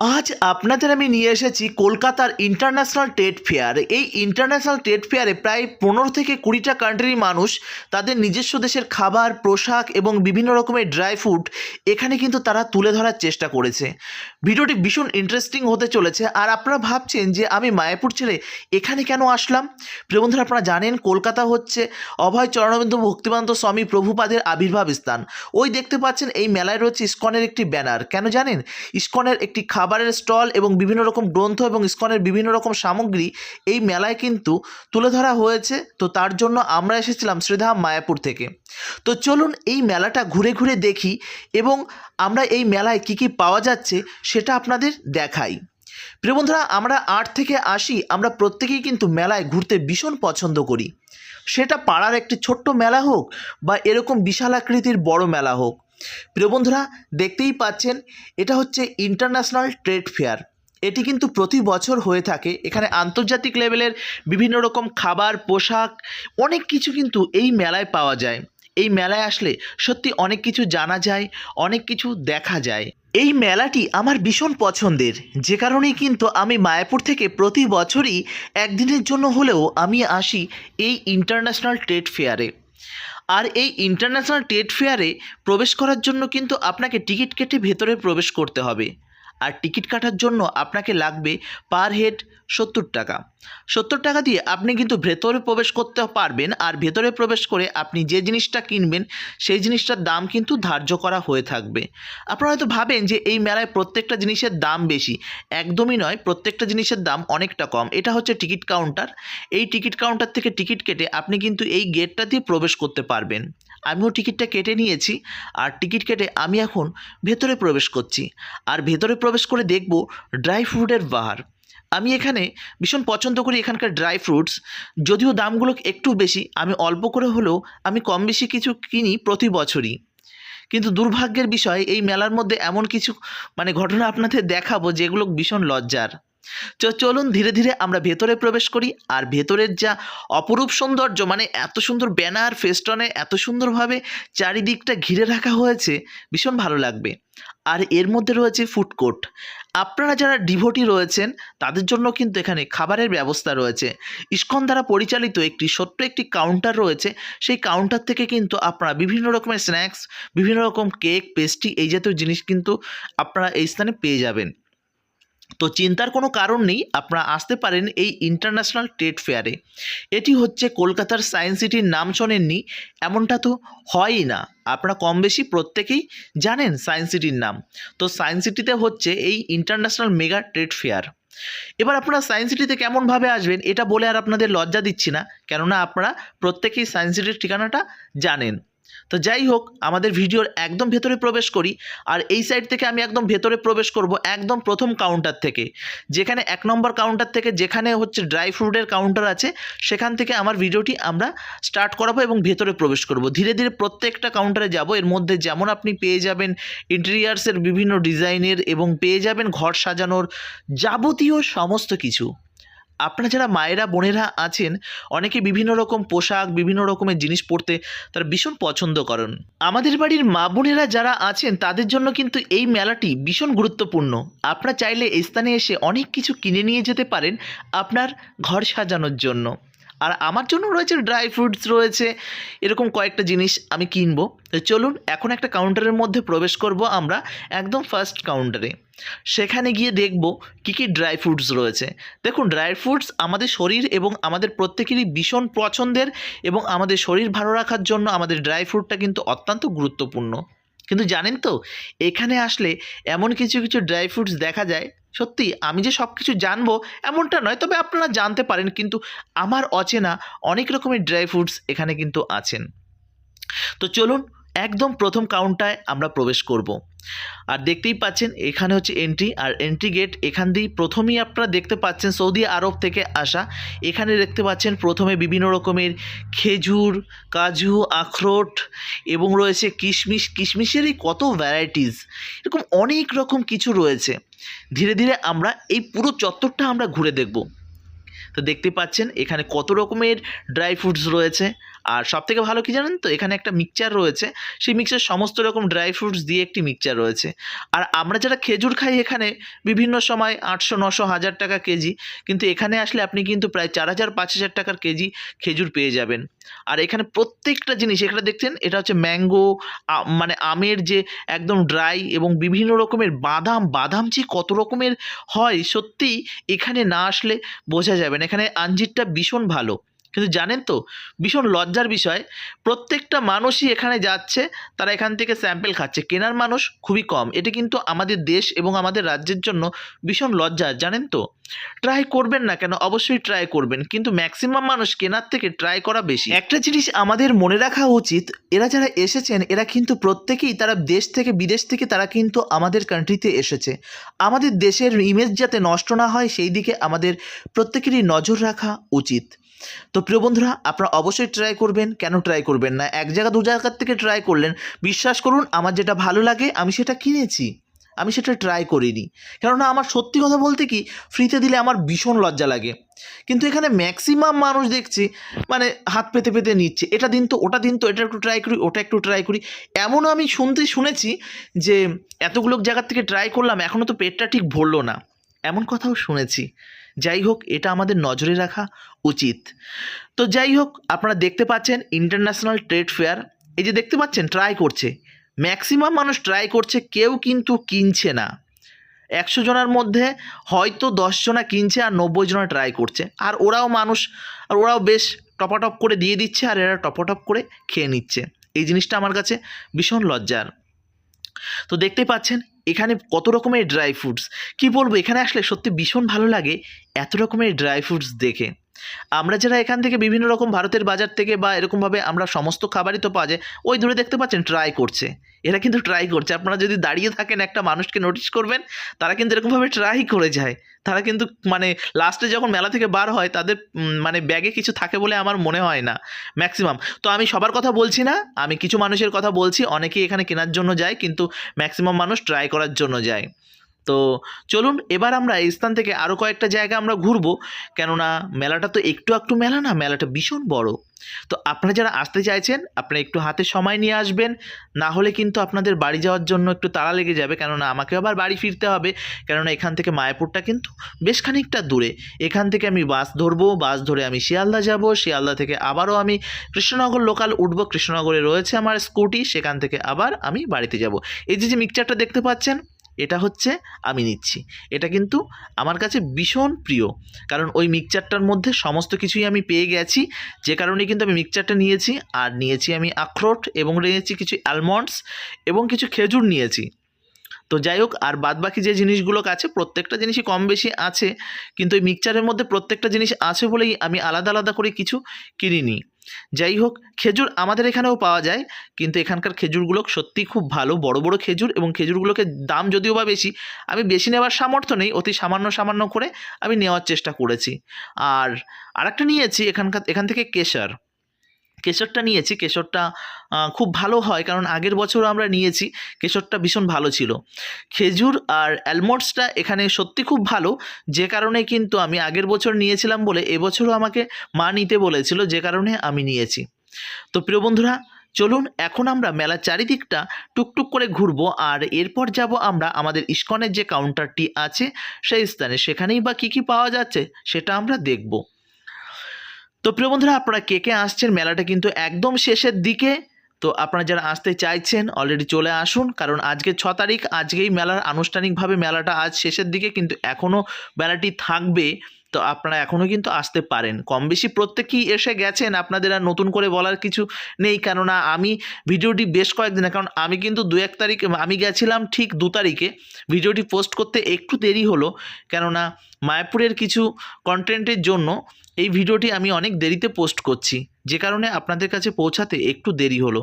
আজ আপনাদের আমি নিয়ে এসেছি কলকাতার ইন্টারন্যাশনাল ট্রেড ফেয়ার এই ইন্টারন্যাশনাল ট্রেড ফেয়ারে প্রায় পনেরো থেকে কুড়িটা কান্ট্রির মানুষ তাদের নিজস্ব দেশের খাবার, পোশাক এবং বিভিন্ন রকমের ড্রাই ফ্রুট এখানে কিন্তু তারা তুলে ধরার চেষ্টা করেছে। ভিডিওটি ভীষণ ইন্টারেস্টিং হতে চলেছে আর আপনারা ভাবছেন যে আমি মায়াপুর ছেড়ে এখানে কেন আসলাম? প্রিয় বন্ধুরা, আপনারা জানেন কলকাতা হচ্ছে অভয় চরণবিন্দু ভক্তিবান্ত স্বামী প্রভুপাদের আবির্ভাব স্থান। ওই দেখতে পাচ্ছেন এই মেলায় রয়েছে ইস্কনের একটি ব্যানার। কেন জানেন? ইস্কনের একটি খাবারের স্টল এবং বিভিন্ন রকম গ্রন্থ এবং ইস্কনের বিভিন্ন রকম সামগ্রী এই মেলায় কিন্তু তুলে ধরা হয়েছে। তো তার জন্য আমরা এসেছিলাম শ্রীধাম মায়াপুর থেকে। তো চলুন এই মেলাটা ঘুরে ঘুরে দেখি এবং আমরা এই মেলায় কি কি পাওয়া যাচ্ছে সেটা আপনাদের দেখাই। প্রিয় বন্ধুরা, আমরা আট থেকে আসি আমরা প্রত্যেকেই কিন্তু মেলায় ঘুরতে ভীষণ পছন্দ করি। সেটা পাড়ার একটি ছোট্ট মেলা হোক বা এরকম বিশাল আকৃতির বড় মেলা হোক। প্রিয় বন্ধুরা, দেখতেই পাচ্ছেন, এটা হচ্ছে ইন্টারন্যাশনাল ট্রেড ফেয়ার এটি কিন্তু প্রতি বছর হয়ে থাকে। এখানে আন্তর্জাতিক লেভেলের বিভিন্ন রকম খাবার, পোশাক, অনেক কিছু কিন্তু এই মেলায় পাওয়া যায়। এই মেলায় আসলে সত্যি অনেক কিছু জানা যায়, অনেক কিছু দেখা যায়। এই মেলাটি আমার ভীষণ পছন্দের। যে কারণেই কিন্তু আমি মায়াপুর থেকে প্রতি বছরই একদিনের জন্য হলেও আমি আসি এই ইন্টারন্যাশনাল ট্রেড ফেয়ারে আর এই ইন্টারন্যাশনাল ট্রেড ফেয়ারে প্রবেশ করার জন্য কিন্তু আপনাকে টিকিট কেটে ভেতরে প্রবেশ করতে হবে। আর টিকিট কাটার জন্য আপনাকে লাগবে পার হেড সত্তর টাকা। সত্তর টাকা দিয়ে আপনি কিন্তু ভেতরে প্রবেশ করতে পারবেন আর ভেতরে প্রবেশ করে আপনি যে জিনিসটা কিনবেন, সেই জিনিসটার দাম কিন্তু ধার্য করা হয়ে থাকবে। আপনারা হয়তো ভাবেন যে এই মেলায় প্রত্যেকটা জিনিসের দাম বেশি। একদমই নয়, প্রত্যেকটা জিনিসের দাম অনেকটা কম। এটা হচ্ছে টিকিট কাউন্টার। এই টিকিট কাউন্টার থেকে টিকিট কেটে আপনি কিন্তু এই গেটটা দিয়ে প্রবেশ করতে পারবেন। আমিও টিকিটটা কেটে নিয়েছি, আর টিকিট কেটে আমি এখন ভেতরে প্রবেশ করছি। আর ভেতরে প্রবেশ করে দেখব ড্রাই ফ্রুটের বাহার। আমি এখানে ভীষণ পছন্দ করি এখানকার ড্রাই ফ্রুটস। যদিও দামগুলো একটু বেশি, আমি অল্প করে হলেও আমি কম বেশি কিছু কিনি প্রতি বছরই। কিন্তু দুর্ভাগ্যের বিষয়, এই মেলার মধ্যে এমন কিছু মানে ঘটনা আপনাদের দেখাবো যেগুলো ভীষণ লজ্জার। তো চলুন ধীরে ধীরে আমরা ভেতরে প্রবেশ করি, আর ভেতরের যা অপরূপ সৌন্দর্য মানে এত সুন্দর ব্যানার, ফেস্টনে এত সুন্দরভাবে চারিদিকটা ঘিরে রাখা হয়েছে, ভীষণ ভালো লাগবে। আর এর মধ্যে রয়েছে ফুড কোর্ট আপনারা যারা ডিভোটি রয়েছেন, তাদের জন্য কিন্তু এখানে খাবারের ব্যবস্থা রয়েছে। ইস্কন দ্বারা পরিচালিত একটি ছোট্ট একটি কাউন্টার রয়েছে, সেই কাউন্টার থেকে কিন্তু আপনারা বিভিন্ন রকমের স্ন্যাক্স বিভিন্ন রকম কেক পেস্ট্রি এই জাতীয় জিনিস কিন্তু আপনারা এই স্থানে পেয়ে যাবেন। তো চিন্তার কোনো কারণ নেই, আপনারা আসতে পারেন এই ইন্টারন্যাশনাল ট্রেড ফেয়ারে এটি হচ্ছে কলকাতার সায়েন্স সিটির নাম শোনেননি, এমনটা তো হয়ই না। আপনারা কম বেশি প্রত্যেকেই জানেন সায়েন্স সিটির নাম। তো সায়েন্স সিটিতে হচ্ছে এই ইন্টারন্যাশনাল মেগা ট্রেড ফেয়ার এবার আপনারা সায়েন্স সিটিতে কেমনভাবে আসবেন, এটা বলে আর আপনাদের লজ্জা দিচ্ছি না, কেননা আপনারা প্রত্যেকেই সায়েন্স সিটির ঠিকানাটা জানেন। তো যাই হোক, আমাদের ভিডিওর একদম ভেতরে প্রবেশ করি, আর এই সাইড থেকে আমি একদম ভেতরে প্রবেশ করব একদম প্রথম কাউন্টার থেকে। যেখানে এক নম্বর কাউন্টার থেকে যেখানে হচ্ছে ড্রাই ফ্রুটের কাউন্টার আছে, সেখান থেকে আমার ভিডিওটি আমরা স্টার্ট করাবো এবং ভেতরে প্রবেশ করব। ধীরে ধীরে প্রত্যেকটা কাউন্টারে যাব, এর মধ্যে যেমন আপনি পেয়ে যাবেন ইন্টেরিয়ার্সের বিভিন্ন ডিজাইনের এবং পেয়ে যাবেন ঘর সাজানোর যাবতীয় সমস্ত কিছু। আপনারা যারা মায়েরা, বোনেরা আছেন, অনেকে বিভিন্ন রকম পোশাক, বিভিন্ন রকমের জিনিস পরতে তারা ভীষণ পছন্দ করেন। আমাদের বাড়ির মা, বোনেরা যারা আছেন, তাদের জন্য কিন্তু এই মেলাটি ভীষণ গুরুত্বপূর্ণ। আপনারা চাইলে স্থানে এসে অনেক কিছু কিনে নিয়ে যেতে পারেন আপনার ঘর সাজানোর জন্য। আর আমার জন্য রয়েছে ড্রাই ফ্রুটস রয়েছে এরকম কয়েকটা জিনিস আমি কিনবো। তো চলুন, এখন একটা কাউন্টারের মধ্যে প্রবেশ করব আমরা একদম ফার্স্ট কাউন্টারে সেখানে গিয়ে দেখব কী কী ড্রাই ফ্রুটস রয়েছে। দেখুন ড্রাই ফ্রুটস আমাদের শরীর এবং আমাদের প্রত্যেকেরই ভীষণ পছন্দের এবং আমাদের শরীর ভালো রাখার জন্য আমাদের ড্রাই ফ্রুটটা কিন্তু অত্যন্ত গুরুত্বপূর্ণ। কিন্তু জানেন তো, এখানে আসলে এমন কিছু কিছু ড্রাই ফ্রুটস দেখা যায় সত্যি, আমি যে সব কিছু জানব এমনটা নয়, তবে আপনারা জানতে পারেন, কিন্তু আমার অচেনা অনেক রকমের ড্রাই ফ্রুটস এখানে কিন্তু আছেন। তো চলুন একদম প্রথম কাউন্টায় আমরা প্রবেশ করব। আর দেখতেই পাচ্ছেন, এখানে হচ্ছে এন্ট্রি আর এন্ট্রি গেট এখান দিয়েই প্রথমেই আপনারা দেখতে পাচ্ছেন সৌদি আরব থেকে আসা। এখানে দেখতে পাচ্ছেন প্রথমে বিভিন্ন রকমের খেজুর, কাজু, আখরোট এবং রয়েছে কিশমিশ। কিশমিশেরই কত ভ্যারাইটিস এরকম অনেক রকম কিছু রয়েছে। ধীরে ধীরে আমরা এই পুরো চত্বরটা আমরা ঘুরে দেখব। তো দেখতে পাচ্ছেন, এখানে কত রকমের ড্রাই ফ্রুটস রয়েছে। আর সব থেকে ভালো কি জানেন তো? এখানে একটা মিক্সচার রয়েছে। সেই মিক্সচার সমস্ত রকম ড্রাই ফ্রুটস দিয়ে একটি মিক্সচার রয়েছে। আর আমরা যারা খেজুর খাই এখানে, বিভিন্ন সময় আটশো, নশো, হাজার টাকা কেজি, কিন্তু এখানে আসলে আপনি কিন্তু প্রায় চার হাজার, পাঁচ হাজার টাকার কেজি খেজুর পেয়ে যাবেন। আর এখানে প্রত্যেকটা জিনিস, এখানে দেখছেন, এটা হচ্ছে ম্যাঙ্গো মানে আমের যে একদম ড্রাই এবং বিভিন্ন রকমের বাদাম বাদাম যে কত রকমের হয় সত্যি এখানে না আসলে বোঝা যাবে না। এখানে আঞ্জিরটা ভীষণ ভালো। কিন্তু জানেন তো, ভীষণ লজ্জার বিষয়, প্রত্যেকটা মানুষই এখানে যাচ্ছে, তারা এখান থেকে স্যাম্পেল খাচ্ছে। কেনার মানুষ খুবই কম। এটা কিন্তু আমাদের দেশ এবং আমাদের রাজ্যের জন্য ভীষণ লজ্জা, জানেন তো? ট্রাই করবেন না কেন? অবশ্যই ট্রাই করবেন। কিন্তু ম্যাক্সিমাম মানুষ কেনার থেকে ট্রাই করা বেশি। একটা জিনিস আমাদের মনে রাখা উচিত, এরা যারা এসেছেন, এরা কিন্তু প্রত্যেকেই তারা দেশ থেকে, বিদেশ থেকে তারা কিন্তু আমাদের কান্ট্রিতে এসেছে। আমাদের দেশের ইমেজ যাতে নষ্ট না হয়, সেই দিকে আমাদের প্রত্যেকেরই নজর রাখা উচিত। তো প্রিয় বন্ধুরা, আপনারা অবশ্যই ট্রাই করবেন। কেন ট্রাই করবেন না? এক জায়গা, দু জায়গার থেকে ট্রাই করলেন। বিশ্বাস করুন, আমার যেটা ভালো লাগে, আমি সেটা কিনেছি। আমি সেটা ট্রাই করিনি। কেননা আমার সত্যি কথা বলতে কি ফ্রিতে দিলে আমার ভীষণ লজ্জা লাগে। কিন্তু এখানে ম্যাক্সিমাম মানুষ দেখছি মানে হাত পেতে পেতে নিচ্ছে। এটা দিন তো, ওটা দিন তো, এটা একটু ট্রাই করি, ওটা একটু ট্রাই করি। এমনও আমি শুনতে শুনেছি যে, এতগুলো জায়গার থেকে ট্রাই করলাম এখনও তো পেটটা ঠিক ভরলো না। এমন কথাও শুনেছি। যাই হোক, এটা আমাদের নজরে রাখা উচিত। তো যাই হোক, আপনারা দেখতে পাচ্ছেন ইন্টারন্যাশনাল ট্রেড ফেয়ার এই যে দেখতে পাচ্ছেন ট্রাই করছে। ম্যাক্সিমাম মানুষ ট্রাই করছে, কেউ কিন্তু কিনছে না। একশো জনের মধ্যে হয়তো দশ জনা কিনছে আর নব্বই জনা ট্রাই করছে। আর ওরাও মানুষ, আর ওরাও বেশ টপাটপ করে দিয়ে দিচ্ছে আর এরা টপাটপ করে খেয়ে নিচ্ছে। এই জিনিসটা আমার কাছে ভীষণ লজ্জার। তো দেখতেই পাচ্ছেন এখানে কত রকমের ড্রাই ফ্রুটস কী বলব? এখানে আসলে সত্যি ভীষণ ভালো লাগে এত রকমের ড্রাই ফ্রুটস দেখে। আমরা যারা এখান থেকে বিভিন্ন রকম ভারতের বাজার থেকে বা এরকমভাবে আমরা সমস্ত খাবারই তো পাওয়া যায়, ওই দূরে দেখতে পাচ্ছেন ট্রাই করছে। এরা কিন্তু ট্রাই করছে। আপনারা যদি দাঁড়িয়ে থাকেন, একটা মানুষকে নোটিশ করবেন, তারা কিন্তু এরকমভাবে ট্রাই করে যায়। তারা কিন্তু মানে লাস্টে যখন মেলা থেকে বার হয়, তাদের মানে ব্যাগে কিছু থাকে বলে আমার মনে হয় না ম্যাক্সিমাম তো আমি সবার কথা বলছি না, আমি কিছু মানুষের কথা বলছি, অনেকেই এখানে কেনার জন্য যায়, কিন্তু ম্যাক্সিমাম মানুষ ট্রাই করার জন্য যায়। তো চলুন, এবার আমরা এই স্থান থেকে আরও কয়েকটা জায়গা আমরা ঘুরবো। কেননা মেলাটা তো একটু একটু মেলা না, মেলাটা ভীষণ বড়। তো আপনারা যারা আসতে চাইছেন, আপনারা একটু হাতে সময় নিয়ে আসবেন। না হলে কিন্তু আপনাদের বাড়ি যাওয়ার জন্য একটু তাড়া লেগে যাবে। কেননা আমাকে আবার বাড়ি ফিরতে হবে। কেননা এখান থেকে মায়াপুরটা কিন্তু বেশ খানিকটা দূরে। এখান থেকে আমি বাস ধরবো, বাস ধরে আমি শিয়ালদা যাব। শিয়ালদা থেকে আবারও আমি কৃষ্ণনগর লোকাল উঠবো। কৃষ্ণনগরে রয়েছে আমার স্কুটি সেখান থেকে আবার আমি বাড়িতে যাব। এই যে যে মিক্সচারটা দেখতে পাচ্ছেন এটা হচ্ছে আমি নিচ্ছি। এটা কিন্তু আমার কাছে ভীষণ প্রিয়। কারণ ওই মিক্সচারটার মধ্যে সমস্ত কিছুই আমি পেয়ে গেছি। যে কারণে কিন্তু আমি মিক্সচারটা নিয়েছি। আর নিয়েছি আমি আখরোট এবং নিয়েছি কিছু অ্যালমন্ডস এবং কিছু খেজুর নিয়েছি। তো যাই হোক, আর বাদবাকি যে জিনিসগুলো আছে, প্রত্যেকটা জিনিসই কম বেশি আছে। কিন্তু ওই মিক্সচারের মধ্যে প্রত্যেকটা জিনিস আছে বলেই আমি আলাদা আলাদা করে কিছু কিনিনি। যাই হোক খেজুর আমাদের এখানেও পাওয়া যায়, কিন্তু এখানকার খেজুরগুলো সত্যি খুব ভালো, বড় বড় খেজুর এবং খেজুরগুলোকে দাম যদিও বা বেশি, আমি বেশি নেওয়ার সামর্থ্য নেই, অতি সামান্য সামান্য করে আমি নেওয়ার চেষ্টা করেছি। আর আরেকটা নিয়েছি এখানকার, এখান থেকে কেশর। কেশরটা নিয়েছি, কেশরটা খুব ভালো হয় কারণ আগের বছরও আমরা নিয়েছি, কেশরটা ভীষণ ভালো ছিল। খেজুর আর অ্যালমন্ডসটা এখানে সত্যি খুব ভালো, যে কারণে কিন্তু আমি আগের বছর নিয়েছিলাম বলে এবছরও আমাকে মা নিতে বলেছিল, যে কারণে আমি নিয়েছি। তো প্রিয় বন্ধুরা, চলুন এখন আমরা মেলার চারিদিকটা টুকটুক করে ঘুরবো আর এরপর যাব আমরা আমাদের ইস্কনের যে কাউন্টারটি আছে, সেই স্থানে। সেখানেই বা কী কী পাওয়া যাচ্ছে, সেটা আমরা দেখব। তো প্রিয় বন্ধুরা, আপনারা কে কে আসছেন? মেলাটা কিন্তু একদম শেষের দিকে। তো আপনারা যারা আসতে চাইছেন অলরেডি চলে আসুন, কারণ আজকে ছ তারিখ, আজকেই মেলার আনুষ্ঠানিকভাবে মেলাটা আজ শেষের দিকে, কিন্তু এখনও মেলাটি থাকবে। তো আপনারা এখনও কিন্তু আসতে পারেন। কম বেশি প্রত্যেকেই এসে গেছেন, আপনাদের আর নতুন করে বলার কিছু নেই, কেননা আমি ভিডিওটি বেশ কয়েকদিন কারণ আমি কিন্তু দু এক তারিখ, আমি গেছিলাম ঠিক দু তারিখে। ভিডিওটি পোস্ট করতে একটু দেরি হলো, কেননা মায়াপুরের কিছু কন্টেন্টের জন্য এই ভিডিওটি আমি অনেক দেরিতে পোস্ট করছি, যে কারণে আপনাদের কাছে পৌঁছাতে একটু দেরি হলো।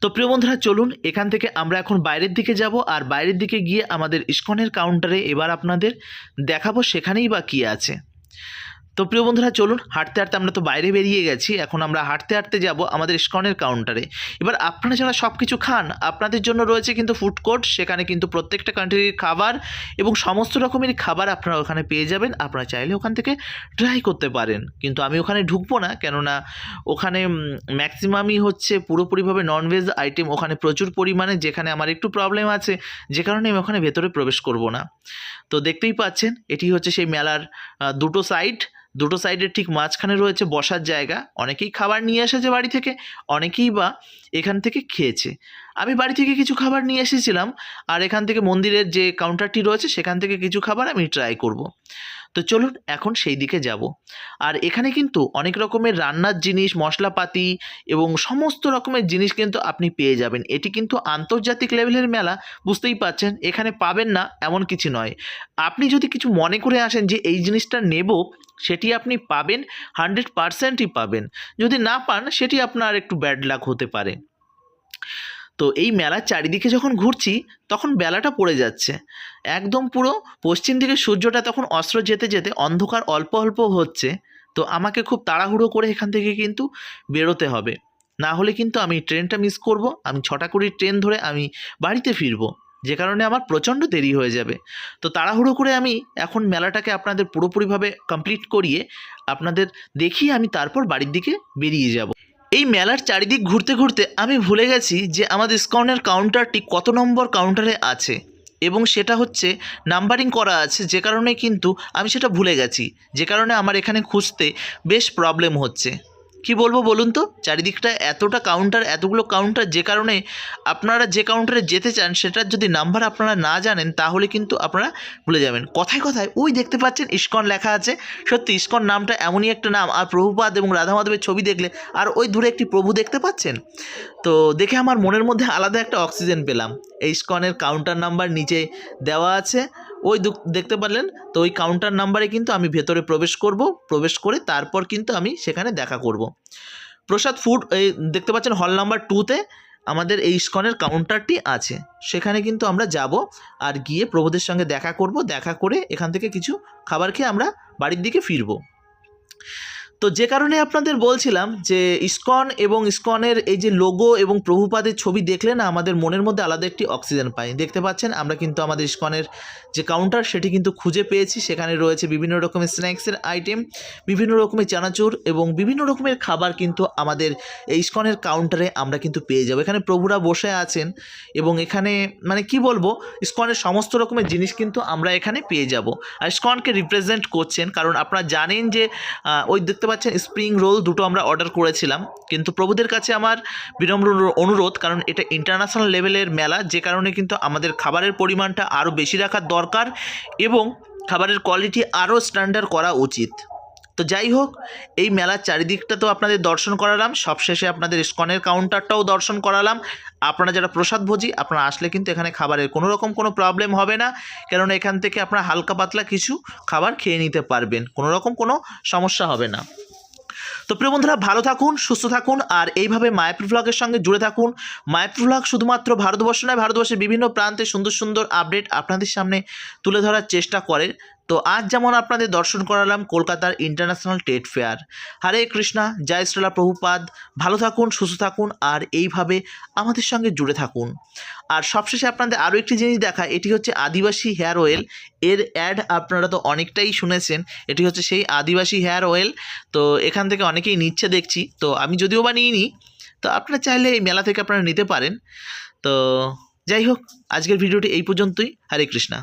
তো প্রিয় বন্ধুরা, চলুন, এখান থেকে আমরা এখন বাইরের দিকে যাব, আর বাইরের দিকে গিয়ে আমাদের ইস্কনের কাউন্টারে এবার আপনাদের দেখাবো সেখানেই বা কী আছে। তো প্রিয় বন্ধুরা, চলুন হাঁটতে হাঁটতে আমরা তো বাইরে বেরিয়ে গেছি। এখন আমরা হাঁটতে হাঁটতে যাব আমাদের ইস্কনের কাউন্টারে এবার আপনারা যারা সব কিছু খান, আপনাদের জন্য রয়েছে কিন্তু ফুড কোর্ট সেখানে কিন্তু প্রত্যেকটা কান্ট্রির খাবার এবং সমস্ত রকমের খাবার আপনারা ওখানে পেয়ে যাবেন। আপনারা চাইলে ওখান থেকে ট্রাই করতে পারেন। কিন্তু আমি ওখানে ঢুকবো না, কেননা ওখানে ম্যাক্সিমামই হচ্ছে পুরোপুরিভাবে ননভেজ আইটেম ওখানে প্রচুর পরিমাণে, যেখানে আমার একটু প্রবলেম আছে, যে কারণে আমি ওখানে ভেতরে প্রবেশ করব না। তো দেখতেই পাচ্ছেন, এটি হচ্ছে সেই মেলার দুটো সাইড দুটো সাইডের ঠিক মাঝখানে রয়েছে বসার জায়গা। অনেকেই খাবার নিয়ে এসেছে বাড়ি থেকে, অনেকেই বা এখান থেকে খেয়েছে। আমি বাড়ি থেকে কিছু খাবার নিয়ে এসেছিলাম, আর এখান থেকে মন্দিরের যে কাউন্টারটি রয়েছে, সেখান থেকে কিছু খাবার আমি ট্রাই করব। তো চলুন এখন সেই দিকে যাব। আর এখানে কিন্তু অনেক রকমের রান্নার জিনিস, মশলাপাতি এবং সমস্ত রকমের জিনিস কিন্তু আপনি পেয়ে যাবেন। এটি কিন্তু আন্তর্জাতিক লেভেলের মেলা, বুঝতেই পাচ্ছেন এখানে পাবেন না, এমন কিছু নয়। আপনি যদি কিছু মনে করে আসেন যে এই জিনিসটা নেব সেটি আপনি পাবেন হান্ড্রেড পারসেন্টই পাবেন। যদি না পান, সেটি আপনার একটু ব্যাড লাক হতে পারে। তো এই মেলার চারিদিকে যখন ঘুরছি, তখন বেলাটা পড়ে যাচ্ছে। একদম পুরো পশ্চিম দিকে সূর্যটা তখন অস্ত্র যেতে যেতে অন্ধকার অল্প অল্প হচ্ছে। তো আমাকে খুব তাড়াহুড়ো করে এখান থেকে কিন্তু বেরোতে হবে। না হলে কিন্তু আমি ট্রেনটা মিস করব, আমি ছটা কুড়ির ট্রেন ধরে আমি বাড়িতে ফিরবো। যে কারণে আমার প্রচণ্ড দেরি হয়ে যাবে। তো তাড়াহুড়ো করে আমি এখন মেলাটাকে আপনাদের পুরোপুরিভাবে কমপ্লিট করিয়ে আপনাদের দেখিয়ে আমি তারপর বাড়ির দিকে বেরিয়ে যাব। এই মেলার চারিদিক ঘুরতে ঘুরতে আমি ভুলে গেছি যে আমাদের স্কনের কাউন্টারটি কত নম্বর কাউন্টারে আছে এবং সেটা হচ্ছে নাম্বারিং করা আছে, যে কারণে কিন্তু আমি সেটা ভুলে গেছি। যে কারণে আমার এখানে খুঁজতে বেশ প্রবলেম হচ্ছে। কি বলব বলুন তো? চারিদিকটা এতটা কাউন্টার এতগুলো কাউন্টার যে কারণে আপনারা যে কাউন্টারে যেতে চান, সেটার যদি নাম্বার আপনারা না জানেন, তাহলে কিন্তু আপনারা ভুলে যাবেন। কথায় কথায়, ওই দেখতে পাচ্ছেন ইস্কন লেখা আছে। সত্যি, ইস্কন নামটা এমনই একটা নাম। আর প্রভুপাদ এবং রাধা মাধবের ছবি দেখলে, আর ওই দূরে একটি প্রভু দেখতে পাচ্ছেন? তো দেখে আমার মনের মধ্যে আলাদা একটা অক্সিজেন পেলাম। এই ইস্কনের কাউন্টার নাম্বার নিচে দেওয়া আছে। ওই দেখতে পারলেন? তো ওই কাউন্টার নাম্বারে কিন্তু আমি ভেতরে প্রবেশ করব, প্রবেশ করে তারপর কিন্তু আমি সেখানে দেখা করব। প্রসাদ ফুড এই দেখতে পাচ্ছেন হল নাম্বার টুতে আমাদের এই ইস্কনের কাউন্টারটি আছে। সেখানে কিন্তু আমরা যাব আর গিয়ে প্রভুদের সঙ্গে দেখা করব, দেখা করে এখান থেকে কিছু খাবার খেয়ে আমরা বাড়ির দিকে ফিরবো। তো যে কারণে আপনাদের বলছিলাম যে ইস্কন এবং ইস্কনের এই যে লোগো এবং প্রভুপাদের ছবি দেখলে না আমাদের মনের মধ্যে আলাদা একটি অক্সিজেন পাই দেখতে পাচ্ছেন, আমরা কিন্তু আমাদের ইস্কনের যে কাউন্টার সেটি কিন্তু খুঁজে পেয়েছি। সেখানে রয়েছে বিভিন্ন রকমের স্ন্যাক্সের আইটেম বিভিন্ন রকমের চানাচুর এবং বিভিন্ন রকমের খাবার কিন্তু আমাদের এই ইস্কনের কাউন্টারে আমরা কিন্তু পেয়ে যাব। এখানে প্রভুরা বসে আছেন এবং এখানে মানে কি বলব, ইস্কনের সমস্ত রকমের জিনিস কিন্তু আমরা এখানে পেয়ে যাব। আর ইস্কনকে রিপ্রেজেন্ট করছেন, কারণ আপনারা জানেন যে ওই দেখতে পাচ্ছেন স্প্রিং রোল দুটো আমরা অর্ডার করেছিলাম। কিন্তু প্রভুদের কাছে আমার বিনম্র অনুরোধ, কারণ এটা ইন্টারন্যাশনাল লেভেলের মেলা, যে কারণে কিন্তু আমাদের খাবারের পরিমাণটা আরও বেশি রাখার দরকার এবং খাবারের কোয়ালিটি আরও স্ট্যান্ডার্ড করা উচিত। তো যাই হোক, এই মেলার চারিদিকটা তো আপনাদের দর্শন করালাম, সবশেষে আপনাদের ইস্কনের কাউন্টারটাও দর্শন করালাম। আপনারা যারা প্রসাদ ভোজি, আপনারা আসলে কিন্তু এখানে খাবারের কোনো রকম কোনো প্রবলেম হবে না, কেননা এখান থেকে আপনারা হালকা পাতলা কিছু খাবার খেয়ে নিতে পারবেন, কোনো রকম কোনো সমস্যা হবে না। তো প্রিয় বন্ধুরা, ভালো থাকুন, সুস্থ থাকুন, আর এইভাবে মায়াপুর ভ্লগের সঙ্গে জুড়ে থাকুন। মায়াপুর ভ্লগ শুধুমাত্র ভারতবর্ষ নয়, ভারতবর্ষের বিভিন্ন প্রান্তে সুন্দর সুন্দর আপডেট আপনাদের সামনে তুলে ধরার চেষ্টা করে। তো আজ যেমন আপনাদের দর্শন করালাম কলকাতার international trade fair Hare Krishna, জয় শ্রীলা প্রভুপাদ, ভালো থাকুন, সুস্থ থাকুন, আর এইভাবে আমাদের সঙ্গে জুড়ে থাকুন। আর সবশেষে আপনাদের আরও একটি জিনিস দেখা, এটি হচ্ছে আদিবাসী হেয়ার অয়েল এর অ্যাড আপনারা তো অনেকটাই শুনেছেন, এটি হচ্ছে সেই আদিবাসী হেয়ার অয়েল তো এখান থেকে অনেকেই নিচ্ছে দেখছি, তো আমি যদিও বা নিইনি, তো আপনারা চাইলে এই মেলা থেকে আপনারা নিতে পারেন। তো যাই হোক, আজকের ভিডিওটি এই পর্যন্তই। হরে কৃষ্ণা।